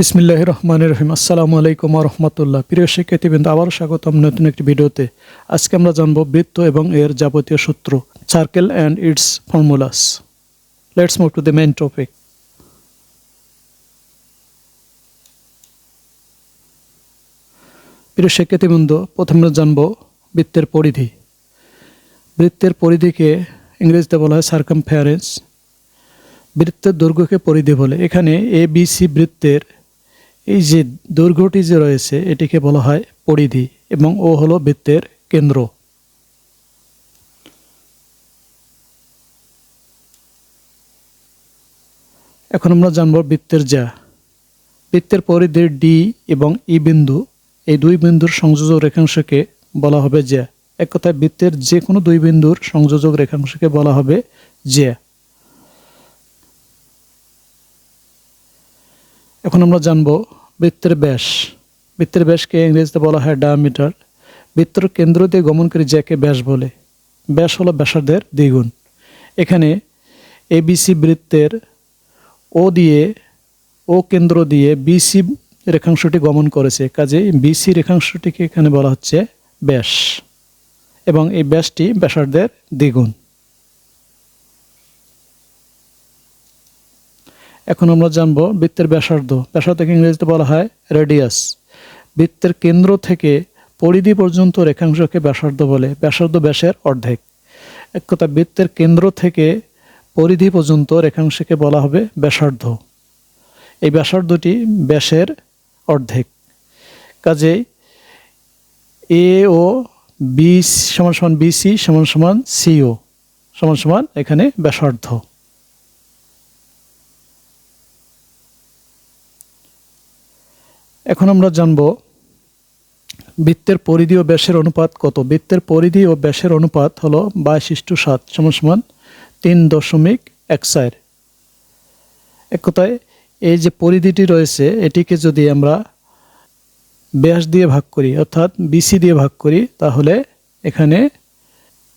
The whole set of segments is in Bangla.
বিসমিল্লাহ রহমান রহিম। আসসালামু আলাইকুম রহমতুল্লাহ। প্রিয় শিক্ষার্থীবৃন্দ আবারও স্বাগতম নতুন একটি ভিডিওতে। আজকে আমরা জানব বৃত্ত এবং এর যাবতীয় সূত্র circle and its formulas let's move to the main topic প্রিয় শিক্ষার্থীবৃন্দ প্রথমে জানব বৃত্তের পরিধি। বৃত্তের পরিধিকে ইংরেজিতে বলা হয় সার্কামফারেন্স বৃত্তের দৈর্ঘ্যকে পরিধি বলে। এখানে এ বি সি বৃত্তের এই যে দৈর্ঘ্যটি যে রয়েছে, এটিকে বলা হয় পরিধি এবং ও হলো বৃত্তের কেন্দ্র। এখন আমরা জানব বৃত্তের যা। বৃত্তের পরিধির ডি এবং ই বিন্দু, এই দুই বিন্দুর সংযোজক রেখাংশকে বলা হবে জ্যা এক কথায় বৃত্তের যে কোনো দুই বিন্দুর সংযোজক রেখাংশকে বলা হবে জ্যা এখন আমরা জানব বৃত্তের ব্যাস। বৃত্তের ব্যাসকে ইংরেজিতে বলা হয় ডায়ামিটার। বৃত্তর কেন্দ্র দিয়ে গমনকারী জ্যাকে ব্যাস বলে। ব্যাস হলো ব্যাসার্ধের দ্বিগুণ। এখানে এবিসি বৃত্তের ও দিয়ে, ও কেন্দ্র দিয়ে বিসি রেখাংশটি গমন করেছে। কাজে বিসি রেখাংশটিকে এখানে বলা হচ্ছে ব্যাস। এবং এই ব্যাসটি ব্যাসার্ধের দ্বিগুণ। এখন আমরা জানব বৃত্তের ব্যাসার্ধ। ব্যাসার্ধকে ইংরেজিতে বলা হয় রেডিয়াস। বৃত্তের কেন্দ্র থেকে পরিধি পর্যন্ত রেখাংশকে ব্যাসার্ধ বলে। ব্যাসার্ধ ব্যাসের অর্ধেক। এক কথা, বৃত্তের কেন্দ্র থেকে পরিধি পর্যন্ত রেখাংশকে বলা হবে ব্যাসার্ধ। এই ব্যাসার্ধটি ব্যাসের অর্ধেক। কাজেই এ ও বি সমান সমান বিসি সমান সমান সিও সমান সমান এখানে ব্যাসার্ধ। এখন আমরা জানব বৃত্তের পরিধি ও ব্যাসের অনুপাত কত। বৃত্তের পরিধি ও ব্যাসের অনুপাত হলো বাইশ ইস্টু সাত সমান সমান তিন দশমিক এক চার। এক কথায়, এই যে পরিধিটি রয়েছে, এটিকে যদি আমরা ব্যাস দিয়ে ভাগ করি, অর্থাৎ বিসি দিয়ে ভাগ করি, তাহলে এখানে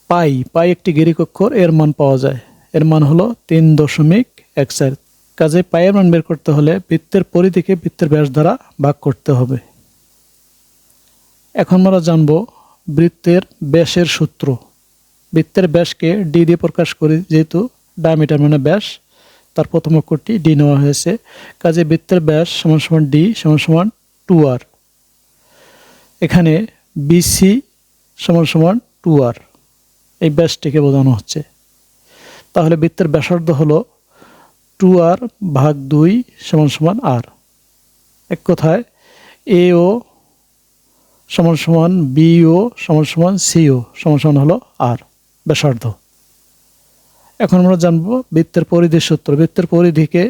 পাই পাই একটি গিরিকক্ষর, এর মান পাওয়া যায়। এর মান হলো তিন দশমিক এক চার। কাজে পায়ের মান বের করতে হলে বৃত্তের পরিধিকে বৃত্তের ব্যাস দ্বারা ভাগ করতে হবে। এখন আমরা জানব বৃত্তের ব্যাসের সূত্র। বৃত্তের ব্যাসকে ডি দিয়ে প্রকাশ করি যেহেতু ডায়ামিটার মানে ব্যাস। তার প্রথম অক্ষরটি ডি নেওয়া হয়েছে। কাজে বৃত্তের ব্যাস সমান সমান ডি সমান সমান টু আর এখানে বিসি সমান সমান টু আর এই ব্যাসটিকে বোঝানো হচ্ছে। তাহলে বৃত্তের ব্যাসার্ধ হলো টু আর ভাগ দুই সমান সমান আর। এক কথায়, এ ও সমান সমান, বি ও সমান সমান সিও সমান সমান হলো আর, ব্যাসার্ধ। এখন আমরা জানব বৃত্তের পরিধির সূত্র। বৃত্তের পরিধিকে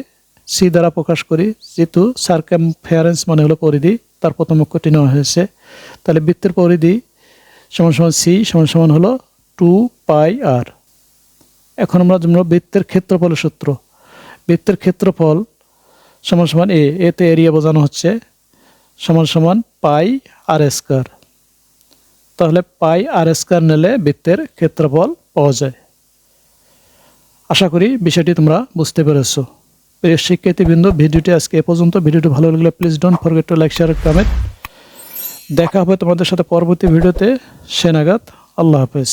সি দ্বারা প্রকাশ করি, যেহেতু সার্কাম ফেয়ারেন্স মানে হলো পরিধি, তার প্রথম অক্ষটি নেওয়া হয়েছে। তাহলে বৃত্তের পরিধি সমান সমান সি সমান সমান হলো টু পাই আর এখন আমরা জানব বৃত্তের ক্ষেত্রফলের সূত্র। বৃত্তের ক্ষেত্রফল সমান সমান এ এতে এরিয়া বোঝানো হচ্ছে সমান সমান পাই আর স্কোয়ার। তাহলে পাই আর স্কোয়ার নিলে বৃত্তের ক্ষেত্রফল পাওয়া যায়। আশা করি বিষয়টি তোমরা বুঝতে পেরেছ। প্রিয় শিক্ষার্থীবৃন্দ, ভিডিওটি আজকে এ পর্যন্ত। ভিডিওটি ভালো লাগলে please don't forget to like share comment দেখা হবে তোমাদের সাথে পরবর্তী ভিডিওতে। সে নাগাদ, আল্লাহ হাফেজ।